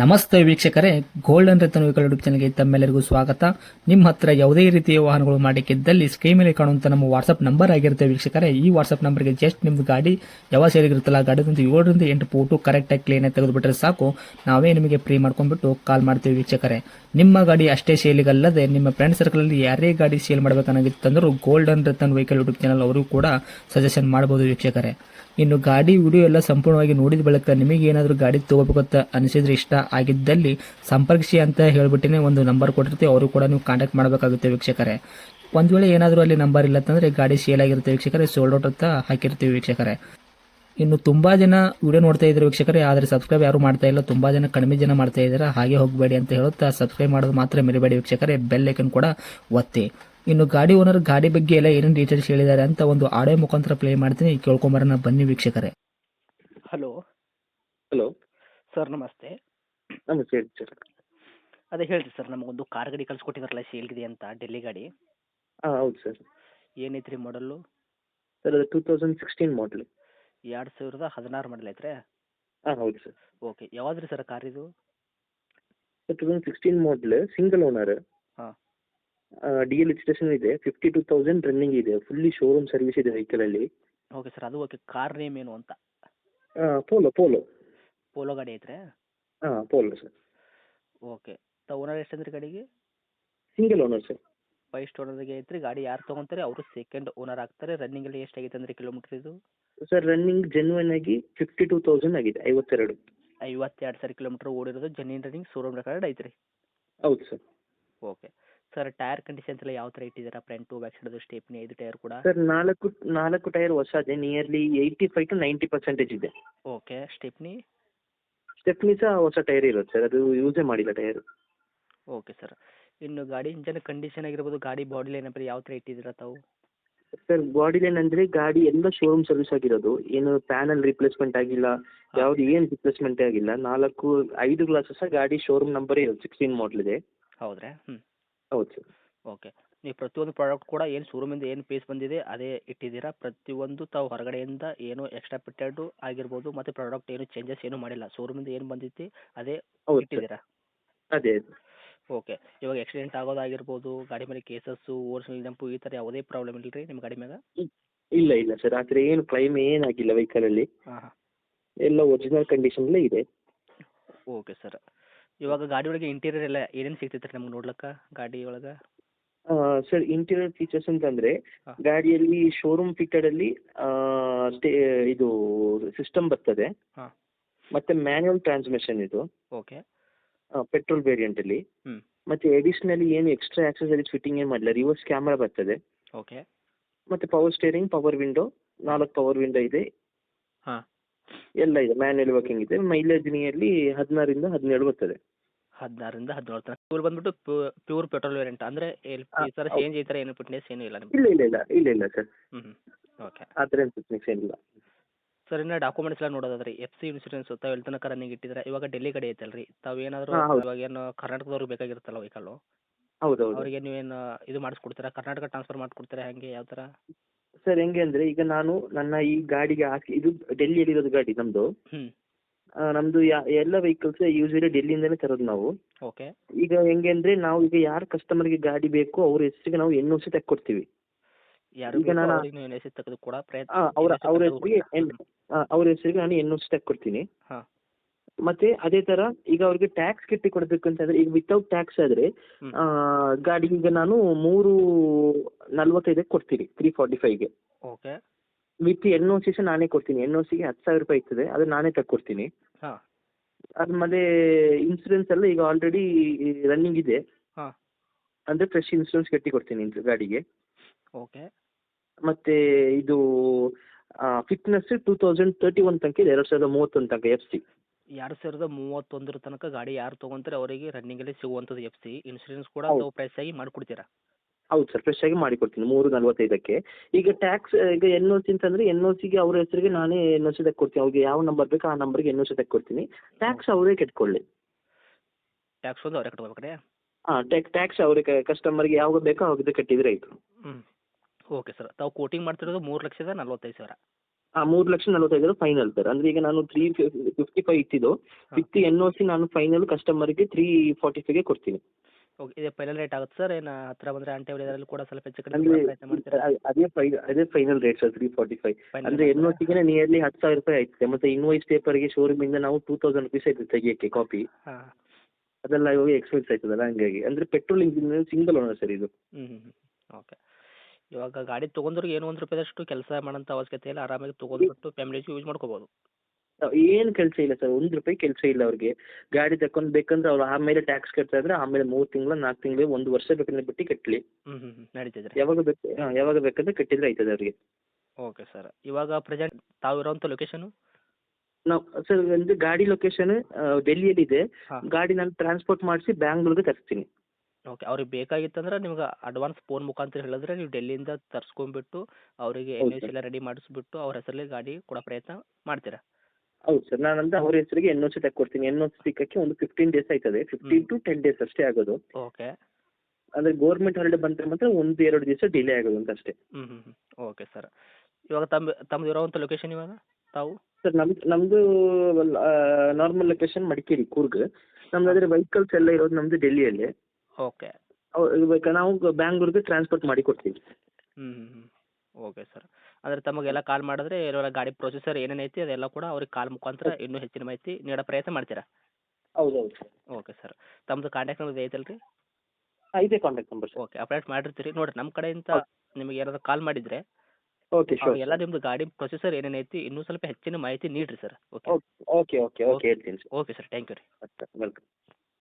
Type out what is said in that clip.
ನಮಸ್ತೆ ವೀಕ್ಷಕರೇ golden Ratan vehicle YouTube ಚಾನಲ್ಗೆ ತಮ್ಮೆಲ್ಲರಿಗೂ ಸ್ವಾಗತ. ನಿಮ್ಮ ಹತ್ರ ಯಾವುದೇ ರೀತಿಯ ವಾಹನಗಳು ಮಾಡಿಕ್ಕಿದ್ದಲ್ಲಿ ಸ್ಕ್ರೀನ್ ಮೇಲೆ ಕಾಣುವಂತ ನಮ್ಮ ವಾಟ್ಸ್ಆಪ್ ನಂಬರ್ ಆಗಿರುತ್ತೆ ವೀಕ್ಷಕರೇ. ಈ ವಾಟ್ಸ್ಆಪ್ ನಂಬರ್ಗೆ ಜಸ್ಟ್ ನಿಮ್ಮ ಗಾಡಿ ಯಾವ ಸೇರಿಗಿರುತ್ತಲ್ಲ ಗಾಡಿದಂತ ಏಳರಿಂದ ಎಂಟು ಫೋಟೋ ಕರೆಕ್ಟಾಗಿ ಕ್ಲೀನಾಗಿ ತೆಗೆದುಬಿಟ್ರೆ ಸಾಕು. ನಾವೇ ನಿಮಗೆ ಫ್ರೀ ಮಾಡ್ಕೊಂಡ್ಬಿಟ್ಟು ಕಾಲ್ ಮಾಡ್ತೀವಿ ವೀಕ್ಷಕರೇ. ನಿಮ್ಮ ಗಾಡಿ ಅಷ್ಟೇ ಸೇಲಿಗಲ್ಲದೆ ನಿಮ್ಮ ಫ್ರೆಂಡ್ ಸರ್ಕಲಲ್ಲಿ ಯಾರೇ ಗಾಡಿ sale ಮಾಡಬೇಕನ್ನಾಗಿತ್ತಂದ್ರೂ golden Ratan vehicle YouTube channel ಅವರು ಕೂಡ ಸಜೆಷನ್ ಮಾಡಬಹುದು ವೀಕ್ಷಕರೇ. ಇನ್ನು ಗಾಡಿ ವಿಡಿಯೋ ಎಲ್ಲ ಸಂಪೂರ್ಣವಾಗಿ ನೋಡಿದ ಬಳಿಕ ನಿಮಗೆ ಏನಾದರೂ ಗಾಡಿ ತಗೋಬೇಕಂತ ಅನಿಸಿದ್ರೆ ಇಷ್ಟ ಆಗಿದ್ದಲ್ಲಿ ಸಂಪರ್ಕಿಸಿ ಅಂತ ಹೇಳ್ಬಿಟ್ಟಿನೇ ಒಂದು ನಂಬರ್ ಕೊಟ್ಟಿರ್ತೀವಿ. ಅವರು ಕೂಡ ನೀವು ಕಾಂಟ್ಯಾಕ್ಟ್ ಮಾಡಬೇಕಾಗುತ್ತೆ ವೀಕ್ಷಕರೇ. ಒಂದು ವೇಳೆ ಏನಾದರೂ ಅಲ್ಲಿ ನಂಬರ್ ಇಲ್ಲ ಅಂತಂದರೆ ಗಾಡಿ ಸೇಲ್ ಆಗಿರುತ್ತೆ ವೀಕ್ಷಕರೇ. ಸೋಲ್ಡ್ ಔಟ್ ಅಂತ ಹಾಕಿರ್ತೀವಿ ವೀಕ್ಷಕರೇ. ಇನ್ನು ತುಂಬ ಜನ ವಿಡಿಯೋ ನೋಡ್ತಾ ಇದ್ದಾರೆ ವೀಕ್ಷಕರೇ ಆದರೆ ಸಬ್ಸ್ಕ್ರೈಬ್ ಯಾರು ಮಾಡ್ತಾ ಇಲ್ಲ. ತುಂಬ ಜನ ಕಡಿಮೆ ಜನ ಮಾಡ್ತಾ ಇದ್ದಾರೆ. ಹಾಗೆ ಹೋಗಬೇಡಿ ಅಂತ ಹೇಳುತ್ತಾ ಸಬ್ಸ್ಕ್ರೈಬ್ ಮಾಡೋದು ಮಾತ್ರ ಮರಿಬೇಡಿ ವೀಕ್ಷಕರೇ. ಬೆಲ್ ಐಕನ್ ಕೂಡ ಒತ್ತಿ. ಇನ್ನು ಗಾಡಿ ಓನರ್ ಗಾಡಿ ಬಗ್ಗೆ ಎಲ್ಲ ಏನೇನು ಡೀಟೇಲ್ಸ್ ಹೇಳಿದ್ದಾರೆ ಅಂತ ಒಂದು ಆಡಿಯೋ ಮುಖಾಂತರ ಪ್ಲೇ ಮಾಡ್ತೀನಿ. ಕೇಳ್ಕೊಂಬರೋಣ ಬನ್ನಿ ವೀಕ್ಷಕರೇ. ಹಲೋ ಹಲೋ ಸರ್ ನಮಸ್ತೆ. ನಮಸ್ತೆ ಹೇಳಿ ಸರ್ ಅದೇ ಹೇಳ್ರಿ ಸರ್ ನಮಗೊಂದು ಕಾರ್ ಗಾಡಿ ಕಳ್ಸಿಕೊಟ್ಟಿದ್ರಲ್ಲ ಸೇಲ್ಗಿದೆ ಅಂತ ಡೆಲ್ಲಿ ಗಾಡಿ. ಹಾಂ ಹೌದು ಸರ್ ಏನೈತ್ರಿ ಮಾಡಲ್ಲು ಸರ್ ಅದು ಟೂ ತೌಸಂಡ್ ಸಿಕ್ಸ್ಟೀನ್ ಮಾಡಲ್ ಎರಡು ಸಾವಿರದ ಹದಿನಾರು ಮಾಡಲ್ ಐತ್ರಿ? ಹಾಂ ಹೌದು ಸರ್ ಓಕೆ ಯಾವಾಗ ರೀ ಸರ್ ಕಾರ್ ಇದು? Sir two thousand sixteen model single owner ಹಾಂ. ಡಿ ಎಲ್ ರಿಜಿಸ್ಟ್ರೇಷನ್ ಇದೆ ಫಿಫ್ಟಿ ಟೂ ತೌಸಂಡ್ ರನ್ನಿಂಗ್ ಇದೆ ಫುಲ್ಲಿ ಶೋರೂಮ್ ಸರ್ವಿಸ್ ಇದೆ ವೆಹಿಕಲಲ್ಲಿ ಓಕೆ ಸರ್ ಅದು ಓಕೆ ಕಾರ್ ನೇಮ್ ಏನು ಅಂತ? ಪೋಲೋ ಪೋಲೋ ಪೋಲೋ ಗಾಡಿ ಐತ್ರಿ? ಹಾಂ ಪೋಲೋ ಸರ್ ಓಕೆ ತ ಓನರ್ ಎಷ್ಟು ಅಂದ್ರೆ ಗಾಡಿಗೆ? ಸಿಂಗಲ್ ಓನರ್ ಸರ್ ಫಸ್ಟ್ ಓನರ್ಗೆ ಐತ್ರಿ. ಗಾಡಿ ಯಾರು ತೊಗೊಂತಾರೆ ಅವರು ಸೆಕೆಂಡ್ ಓನರ್ ಆಗ್ತಾರೆ. ರನ್ನಿಂಗಲ್ಲಿ ಎಷ್ಟು ಆಗೈತೆ ಅಂದ್ರೆ ಕಿಲೋಮೀಟರ್ ಇದು? ಸರ್ ರನ್ನಿಂಗ್ ಜೆನ್ವನ್ ಆಗಿ ಫಿಫ್ಟಿ ಟೂ ತೌಸಂಡ್ ಆಗಿದೆ ಐವತ್ತೆರಡು. ಐವತ್ತೆರಡು ಸಾವಿರ ಕಿಲೋಮೀಟರ್ ಓಡಿರೋದು ಜನ್ನಿನ್ ರನ್ನಿಂಗ್ ಶೋರೂಮ್ ರೆಕಾರ್ಡ್ ಐತ್ರಿ? ಹೌದು sir okay sir tyre conditions ಎಲ್ಲ ಯಾವ ಥರ ಇಟ್ಟಿದ್ದೀರಾ? ಟು ಬ್ಯಾಕ್ ಸೈಡ್ ಸ್ಟೇಪ್ನಿ ಐದು ಟೈರ್ ಕೂಡ? ಸರ್ ನಾಲ್ಕು ನಾಲ್ಕು ಟೈರ್ ಹೊಸದೇ nearly eighty five to ninety percentage ಇದೆ. ಓಕೆ ಸ್ಟೆಪ್ನಿ ಸ್ಟೆಪ್ನಿ ಸಹ ಹೊಸ ಟೈರ್ ಇರುತ್ತೆ ಸರ್ ಅದು ಯೂಸೇ ಮಾಡಿಲ್ಲ ಟೈರ್ ಓಕೆ ಸರ್ ಇನ್ನು ಗಾಡಿ ಇಂಜನ್ ಕಂಡೀಷನ್ ಆಗಿರ್ಬೋದು ಗಾಡಿ ಬಾಡಿ ಏನಪ್ಪ ಯಾವ ಥರ ಇಟ್ಟಿದ್ದೀರಾ ತಾವು? ಸರ್ ಬಾಡಿ ಲೈನ್ ಅಂದರೆ ಗಾಡಿ ಎಲ್ಲ ಶೋರೂಮ್ ಸರ್ವಿಸ್ ಆಗಿರೋದು. ಏನು ಪ್ಯಾನಲ್ ರಿಪ್ಲೇಸ್ಮೆಂಟ್ ಆಗಿಲ್ಲ ಯಾವ್ದು ಏನು ರಿಪ್ಲೇಸ್ಮೆಂಟ್ ಆಗಿಲ್ಲ. ನಾಲ್ಕು ಐದು ಗ್ಲಾಸಸ್ ಗಾಡಿ ಶೋರೂಮ್ ನಂಬರೇ ಇರೋದು ಸಿಕ್ಸ್ಟೀನ್ ಮಾಡಲ್ ಇದೆ. ಹೌದ್ರಾ? ಹ್ಞೂ ಹೌದು ಸರ್ ನೀವು ಪ್ರತಿಯೊಂದು ಪ್ರಾಡಕ್ಟ್ ಕೂಡ ಏನು ಶೋರೂಮಿಂದ ಏನು ಪೀಸ್ ಬಂದಿದೆ ಅದೇ ಇಟ್ಟಿದ್ದೀರಾ. ಪ್ರತಿಯೊಂದು ತಾವು ಹೊರಗಡೆಯಿಂದ ಏನು ಎಕ್ಸ್ಟ್ರಾ ಪಿಟ್ಟೆಡು ಆಗಿರ್ಬೋದು ಮತ್ತು ಪ್ರಾಡಕ್ಟ್ ಏನು ಚೇಂಜಸ್ ಏನು ಮಾಡಿಲ್ಲ. ಶೋರೂಮಿಂದ ಏನು ಬಂದಿತ್ತು ಅದೇ ಹೌದು ಇಟ್ಟಿದ್ದೀರಾ? ಅದೇ. ಓಕೆ ಇವಾಗ ಆಕ್ಸಿಡೆಂಟ್ ಆಗೋದಾಗಿರ್ಬೋದು ಗಾಡಿ ಮೇಲೆ ಕೇಸಸ್ಸು ಓರ್ಜಿನಲ್ ನೆಂಪು ಈ ಥರ ಯಾವುದೇ ಪ್ರಾಬ್ಲಮ್ ಇಲ್ಲ ರೀ ನಿಮ್ಮ ಗಾಡಿ ಮ್ಯಾಗ? ಇಲ್ಲ ಇಲ್ಲ ಸರ್. ಆ ಥರ ಏನು ಕ್ಲೈಮ್ ಏನಾಗಿಲ್ಲ ವೆಹಿಕಲಲ್ಲಿ ಹಾಂ ಹಾಂ. ಎಲ್ಲ ಒರಿಜಿನಲ್ ಕಂಡೀಷನಲ್ಲೇ ಇದೆ. ಓಕೆ ಸರ್ ಇವಾಗ ಗಾಡಿ ಒಳಗೆ ಇಂಟೀರಿಯರ್ ಎಲ್ಲ ಏನೇನು ಸಿಗ್ತೈತೆ ರೀ ನಮ್ಗೆ ನೋಡ್ಲಿಕ್ಕೆ? ಗಾಡಿ ಒಳಗೆ? ಸರ್ ಇಂಟೀರಿಯರ್ ಫೀಚರ್ಸ್ ಅಂತಂದ್ರೆ. ಗಾಡಿಯಲ್ಲಿ ಶೋರೂಮ್ ಫಿಟ್ಟೆಡ್ ಅಲ್ಲಿ ಇದು ಸಿಸ್ಟಮ್ ಬರ್ತದೆ. ಮತ್ತೆ ಮ್ಯಾನ್ಯುವಲ್ ಟ್ರಾನ್ಸ್ಮಿಷನ್ ಇದು. ಓಕೆ. ಪೆಟ್ರೋಲ್ ವೇರಿಯಂಟ್ ಅಲ್ಲಿ. ಮತ್ತೆ ಎಡಿಷನಲಿ ಏನು ಎಕ್ಸ್ಟ್ರಾ ಆಕ್ಸಸರೀಸ್ ಫಿಟ್ಟಿಂಗ್ ಏನು ಮಾಡಿಲ್ಲ ರಿವರ್ಸ್ ಕ್ಯಾಮ್ರಾ ಬರ್ತದೆ. ಓಕೆ. ಮತ್ತೆ ಪವರ್ ಸ್ಟೇರಿಂಗ್ ಪವರ್ ವಿಂಡೋ ನಾಲ್ಕು ಪವರ್ ವಿಂಡೋ ಇದೆ. ಹಾ. ಎಲ್ಲ ಇದೆ ಮ್ಯಾನ್ಯುವಲ್ ವರ್ಕಿಂಗ್ ಇದೆ. ಮೈಲೇಜ್ ನಿಯರ್ಲಿ ಹದಿನಾರಿಂದ ಹದಿನೇಳು ಬರ್ತದೆ. ಹದಿನಾರರಿಂದ ಹದಿನೇಳು ತನಕ. ಇವ್ರು ಬಂದ್ಬಿಟ್ಟು ಪ್ಯೂರ್ ಪೆಟ್ರೋಲ್ ವೇರಿಯಂಟ್. ಅಂದರೆ ಎಲ್ ಈ ಥರ ಚೇಂಜ್ ಈ ಥರ ಏನು ಫಿಟ್ನೆಸ್ ಏನೂ ಇಲ್ಲ ನಿಮ್ಗೆ? ಇಲ್ಲ ಇಲ್ಲ ಇಲ್ಲ ಇಲ್ಲ ಇಲ್ಲ ಸರ್. ಹ್ಞೂ ಓಕೆ. ಆ ಥರ ಏನು ಫಿಟ್ನೆಸ್ ಏನಿಲ್ಲ ಸರ್ ಇನ್ನು ಡಾಕ್ಯುಮೆಂಟ್ಸ್ ಎಲ್ಲ ನೋಡೋದಾದ್ರೆ ಎಫ್ ಸಿ ಇನ್ಸೂರೆನ್ಸ್ ತಾವು ಎಲ್ಲಿ ತನಕ ರನ್ನಿಂಗ್ ಇಟ್ಟಿದ್ರೆ ಇವಾಗ ಡೆಲ್ಲಿ ಕಡೆ ಐತಲ್ರಿ ತಾವು ಏನಾದರೂ ಹಾ, ಹೌದು. ಇವಾಗ ಏನು ಕರ್ನಾಟಕದವ್ರಿಗೆ ಬೇಕಾಗಿರುತ್ತಲ್ಲ ವೆಹಿಕಲ್ಲು ಹೌದು ಹೌದು ಅವರಿಗೆ ನೀವೇನು ಇದು ಮಾಡಿಸ್ಕೊಡ್ತೀರಾ? ಕರ್ನಾಟಕ ಟ್ರಾನ್ಸ್ಫರ್ ಮಾಡಿಕೊಡ್ತೀರಾ ಹೆಂಗೆ? ಯಾವ ಥರ? ಸರ್ ಹೆಂಗೆ ಅಂದ್ರೆ ಈಗ ನಾನು ನನ್ನ ಈ ಗಾಡಿಗೆ ಹಾಕಿ ಇದು ಡೆಲ್ಲಿಯಲ್ಲಿರೋದು ಗಾಡಿ ನಮ್ಮದು ಹ್ಞೂ ನಮ್ಮದು ಎಲ್ಲ ವೆಹಿಕಲ್ಸ್ ಯೂಶಲಿ ಡೆಲ್ಲಿಯಿಂದನೇ ತರೋದು ನಾವು. ಓಕೆ ಈಗ ಹೆಂಗೆ ಅಂದ್ರೆ ನಾವು ಈಗ ಯಾರು ಕಸ್ಟಮರ್ಗೆ ಗಾಡಿ ಬೇಕು ಅವ್ರ ಹೆಸರಿಗೆ ನಾವು ಎನ್ ಒ ಸಿ ತೆಕ್ಕೊಡ್ತೀವಿ. ಯಾರು ಈಗ ನಾನು- ಅವ್ರಿಗೆ ನೀವು ಎಸಿ ತೆಗೆದು ಕೂಡ ಪ್ರಯತ್ನ ಆ, ಅವ್ರ ಹೆಸರಿಗೆ ಅವ್ರ ಹೆಸರಿಗೆ ನಾನು ಎನ್ ಒ ಸಿ ತೆಕ್ಕೊಡ್ತೀನಿ. ಹಾ. ಮತ್ತೆ ಅದೇ ತರ ಈಗ ಅವ್ರಿಗೆ ಟ್ಯಾಕ್ಸ್ ಕಟ್ಟಿ ಕೊಡ್ಬೇಕು ಅಂತಂದ್ರೆ ಈಗ ವಿತೌಟ್ ಟ್ಯಾಕ್ಸ್ ಆದ್ರೆ ಹ್ಮ್. ಆ, ಗಾಡಿಗೆ ಈಗ ನಾನು ಮೂರು ನಲ್ವತ್ತೈದಕ್ಕೆ ಕೊಡ್ತೀನಿ three forty ಫೈವ್ಗೆ okay with N O C ಸಹ ನಾನೇ ಕೊಡ್ತೀನಿ. ಎನ್ ಒ ಸಿಗೆ ಹತ್ತು ಸಾವಿರ ರೂಪಾಯಿ ಇರ್ತದೆ. ಅದು ನಾನೇ ತಕ್ಕೊಡ್ತೀನಿ. ಹಾ. ಮತ್ತೆ ಇನ್ಸೂರೆನ್ಸ್ ಎಲ್ಲ ಈಗ ಆಲ್ರೆಡಿ ರನ್ನಿಂಗ್ ಇದೆ. ಹಾ. ಅಂದ್ರೆ ಫ್ರೆಶ್ ಇನ್ಸೂರೆನ್ಸ್ ಕಟ್ಟಿ ಕೊಡ್ತೀನಿ ಗಾಡಿಗೆ. ಓಕೆ ಮತ್ತೆ ಇದು fitness two thousand thirty one ತನಕ ಇದೆ. ಎರಡು ಸಾವಿರದ ಮೂವತ್ತೊಂದು ತನಕ ಎಫ್ ಸಿ ಎರಡು ಸಾವಿರದ ಮೂವತ್ತೊಂದರ ತನಕ ಗಾಡಿ ಯಾರು ತೊಗೊಂತಾರೆ ಅವರಿಗೆ ರನ್ನಿಂಗಲ್ಲಿ ಸಿಗುವಂಥದ್ದು ಎಫ್ ಸಿ ಇನ್ಸೂರೆನ್ಸ್ ಕೂಡ ಹೌದು. ಪ್ರೈಸ್ ಆಗಿ ಮಾಡಿಕೊಡ್ತೀರಾ? ಹೌದು ಸರ್ ಫ್ರೆಶ್ ಆಗಿ ಮಾಡಿಕೊಡ್ತೀನಿ ಮೂರು ನಲ್ವತ್ತೈದಕ್ಕೆ. ಈಗ ಟ್ಯಾಕ್ಸ್ ಈಗ ಎನ್ ಒ ಸಿ ಅಂತಂದ್ರೆ ಎನ್ ಒ ಸಿಗೆ ಅವ್ರ ಹೆಸರಿಗೆ ನಾನೇ ಎನ್ ಓ ಸಿ ತೆಕ್ಕೊಡ್ತೀನಿ. ಅವ್ರಿಗೆ ಯಾವ ನಂಬರ್ ಬೇಕು ಆ ನಂಬರ್ಗೆ ಎನ್ ಒ ಸಿ ತೆಕ್ಕೊಡ್ತೀನಿ. ಟ್ಯಾಕ್ಸ್ ಅವರೇ ಕೆಟ್ಕೊಳ್ಳಿ. ಟ್ಯಾಕ್ಸ್ ಒಂದು ಅವರೇ ಕಟ್ಕೋಬೇಕು ರೀ ಹಾಂ ಟ್ಯಾಕ್ ಟ್ಯಾಕ್ಸ್ ಅವ್ರಿಗೆ ಕಸ್ಟಮರ್ಗೆ ಯಾವಾಗ ಬೇಕೋ ಅವಾಗ ಕಟ್ಟಿದ್ರೆ ಆಯಿತು. ಹ್ಞೂ ಓಕೆ ಸರ್ ತಾವು ಕೋಟಿಂಗ್ ಮಾಡ್ತಿರೋದು ಮೂರು ಲಕ್ಷದ ನಲ್ವತ್ತೈದು ಸಾವಿರ. ಹಾಂ ಮೂರು ಲಕ್ಷ ನಲವತ್ತೈದು ಫೈನಲ್ ಸರ್ ಅಂದ್ರೆ ಈಗ ನಾನು ತ್ರೀ ಫಿಫ್ಟಿ ಫೈವ್ ಇತ್ತಿದ್ದು ವಿತ್ ಎನ್ ಒ ಸಿ ನಾನು ಫೈನಲ್ ಕಸ್ಟಮರ್ಗೆ ತ್ರೀ ಫಾರ್ಟಿ ಫೈವ್ಗೆ ಕೊಡ್ತೀನಿ. ಓಕೆ ಇದೆ ಫೈನಲ್ ರೇಟ್ ಆಗುತ್ತೆ ಸರ್ ಏನು ಹತ್ರ ಬಂದ್ರೆ ಆಂಟಿ ಅದ್ರಲ್ಲಿ ಕೂಡ ಸ್ವಲ್ಪ ಹೆಚ್ಚು ಕಡಿಮೆ ಅಂದರೆ ಮಾಡೋ ಪ್ರಯತ್ನ ಮಾಡ್ತೀರಾ? ಅದೇ ಫೈ ಅದೇ final rate sir three forty five ಅಂದ್ರೆ ಅಂದರೆ ಎನ್ ಒ ನಿಯರ್ಲಿ ಹತ್ತು ಸಾವಿರ ರೂಪಾಯಿ ಆಯ್ತದೆ. ಮತ್ತೆ ಇನ್ವಾಯ್ಸ್ ಪೇಪರ್ಗೆ ಇಂದ ನಾವು ಟೂ ತೌಸಂಡ್ ರುಪೀಸ್ ಆಯ್ತು ತೆಗಿಯಕ್ಕೆ ಕಾಪಿ ಹಾಂ. ಅದೆಲ್ಲ ಇವಾಗ ಎಕ್ಸ್ಪೆನ್ಸ್ ಆಯ್ತದಲ್ಲ ಹಂಗಾಗಿ. ಅಂದ್ರೆ petrol engine single owner sir ಇದು. ಹ್ಞೂ ಹ್ಞೂ ಓಕೆ ಇವಾಗ ಗಾಡಿ ತೊಗೊಂಡ್ರಿಗೆ ಏನು ಒಂದು ರೂಪಾಯಿದಷ್ಟು ಕೆಲಸ ಮಾಡೋಂಥ ಅವಶ್ಯಕತೆ ಇಲ್ಲ. ಆರಾಮಾಗಿ ತೊಗೊಂಡ್ಬಿಟ್ಟು ಫ್ಯಾಮಿಲಿಗೆ ಯೂಸ್ ಮಾಡ್ಕೋಬೋದು. ಏನು ಕೆಲಸ ಇಲ್ಲ ಸರ್ ಒಂದ್ ರೂಪಾಯಿ ಕೆಲಸ ಇಲ್ಲ ಅವ್ರಿಗೆ. ಗಾಡಿ ತಗೊಂಡು ಬೇಕಂದ್ರೆ ಅವ್ರು ಆಮೇಲೆ ಟ್ಯಾಕ್ಸ್ ಕಟ್ತಾ ಇದ್ರೆ ಆಮೇಲೆ ಮೂರ್ ತಿಂಗಳು ನಾಲ್ಕು ತಿಂಗಳು ಒಂದ್ ವರ್ಷ ಬೇಕಂದ್ರೆ ಬಿಟ್ಟು ಕಟ್ಟಲಿ ನಡೀತಿದ್ರೆ ಯಾವಾಗ ಬೇಕು ಹಾಂ ಯಾವಾಗ ಬೇಕಂದ್ರೆ ಕಟ್ಟಿದ್ರೆ ಆಯ್ತದೆ ಅವ್ರಿಗೆ. Okay sir. ಇವಾಗ ಪ್ರೆಸೆಂಟ್ ತಾವು ಇರೋಂಥ ಲೊಕೇಶನ್ ನಾವು ಸರ್ ಒಂದು ಗಾಡಿ ಲೊಕೇಶನ್ ಡೆಲ್ಲಿಯಲ್ಲಿ ಇದೆ ಗಾಡಿ ನಾನು ಟ್ರಾನ್ಸ್ಪೋರ್ಟ್ ಮಾಡಿಸಿ ಬ್ಯಾಂಗ್ಳೂರ್ಗೆ ತರಿಸ್ತೀನಿ. ಓಕೆ ಅವ್ರಿಗೆ ಬೇಕಾಗಿತ್ತಂದ್ರೆ ನಿಮ್ಗೆ ಅಡ್ವಾನ್ಸ್ ಫೋನ್ ಮುಖಾಂತರ ಹೇಳಿದ್ರೆ ನೀವು ಡೆಲ್ಲಿಯಿಂದ ತರ್ಸ್ಕೊಂಡ್ಬಿಟ್ಟು ಅವರಿಗೆ ಎನ್. ಎಲ್ಲ ರೆಡಿ ಮಾಡಿಸ್ಬಿಟ್ಟು ಅವ್ರ ಹೆಸರಲ್ಲಿ ಗಾಡಿ ಕೊಡೋ ಪ್ರಯತ್ನ ಮಾಡ್ತೀರಾ? ಹೌದು ಸರ್ ನಾನಂತ ಅವ್ರ ಹೆಸರಿಗೆ N O C N O C ಸಿಕ್ಕಕ್ಕೆ ಒಂದು ಫಿಫ್ಟೀನ್ ಡೇಸ್ ಆಯ್ತದೆ. ಫಿಫ್ಟೀನ್ ಟು ಟೆನ್ ಡೇಸ್ ಅಷ್ಟೇ ಆಗೋದು. ಓಕೆ ಅಂದ್ರೆ ಗೌರ್ಮೆಂಟ್ ಹಾಲಿಡೇ ಬಂದ್ರೆ ಮಾತ್ರ ಒಂದು ಎರಡು ದಿವಸ ಡಿಲೇ ಆಗೋದು ಅಂತ ಅಷ್ಟೇ. ಹ್ಞೂ ಹ್ಞೂ ಓಕೆ ಸರ್ ಇವಾಗ ತಮ್ಮ ತಮ್ಮದು ಇರೋವಂಥ ಲೊಕೇಶನ್ ಇವಾಗ ತಾವು? ಸರ್ ನಮ್ದು ನಮ್ಮದು ನಾರ್ಮಲ್ ಲೊಕೇಶನ್ ಮಡಿಕೇರಿ ಕೂರ್ಗ್. ನಮ್ದು ಆದರೆ ವೆಹಿಕಲ್ಸ್ ಎಲ್ಲ ಇರೋದು ನಮ್ಮದು ಡೆಲ್ಲಿಯಲ್ಲಿ. ಓಕೆ ಅವಾಗ ಇವಾಗ ನಾವು ಬ್ಯಾಂಗ್ಳೂರ್ಗೆ ಟ್ರಾನ್ಸ್ಪೋರ್ಟ್ ಮಾಡಿ ಕೊಡ್ತೀವಿ ಹ್ಞೂ ಓಕೆ ಸರ್ ಅಂದರೆ ತಮಗೆಲ್ಲ ಕಾಲ್ ಮಾಡಿದ್ರೆ ಇರೋ ಗಾಡಿ ಪ್ರೊಸೆಸರ್ ಏನೇನು ಐತಿ ಅದೆಲ್ಲ ಕೂಡ ಅವ್ರಿಗೆ ಕಾಲ್ ಮುಖಾಂತರ ಇನ್ನೂ ಹೆಚ್ಚಿನ ಮಾಹಿತಿ ನೀಡೋ ಪ್ರಯತ್ನ ಮಾಡ್ತೀರಾ? ಹೌದು ಹೌದು ಸರ್. Okay sir. ತಮ್ಮದು ಕಾಂಟ್ಯಾಕ್ಟ್ ನಂಬರ್ ಐತಲ್ಲ ರೀ ಇದೇ contact number sir. Okay update ಮಾಡಿರ್ತೀರಿ. ನೋಡಿ ನಮ್ಮ ಕಡೆಯಿಂದ ನಿಮಗೆ ಏನಾದ್ರು ಕಾಲ್ ಮಾಡಿದರೆ ಓಕೆ ಶೋರ್ ಎಲ್ಲ ನಿಮ್ದು ಗಾಡಿ ಪ್ರೊಸೆಸರ್ ಏನೇನು ಐತಿ ಇನ್ನೂ ಸ್ವಲ್ಪ ಹೆಚ್ಚಿನ ಮಾಹಿತಿ ನೀಡಿರಿ sir. Okay? Okay okay okay okay. ಹೇಳ್ತೀನಿ sir. Okay sir thank you ರೀ. ವೆಲ್ಕಮ್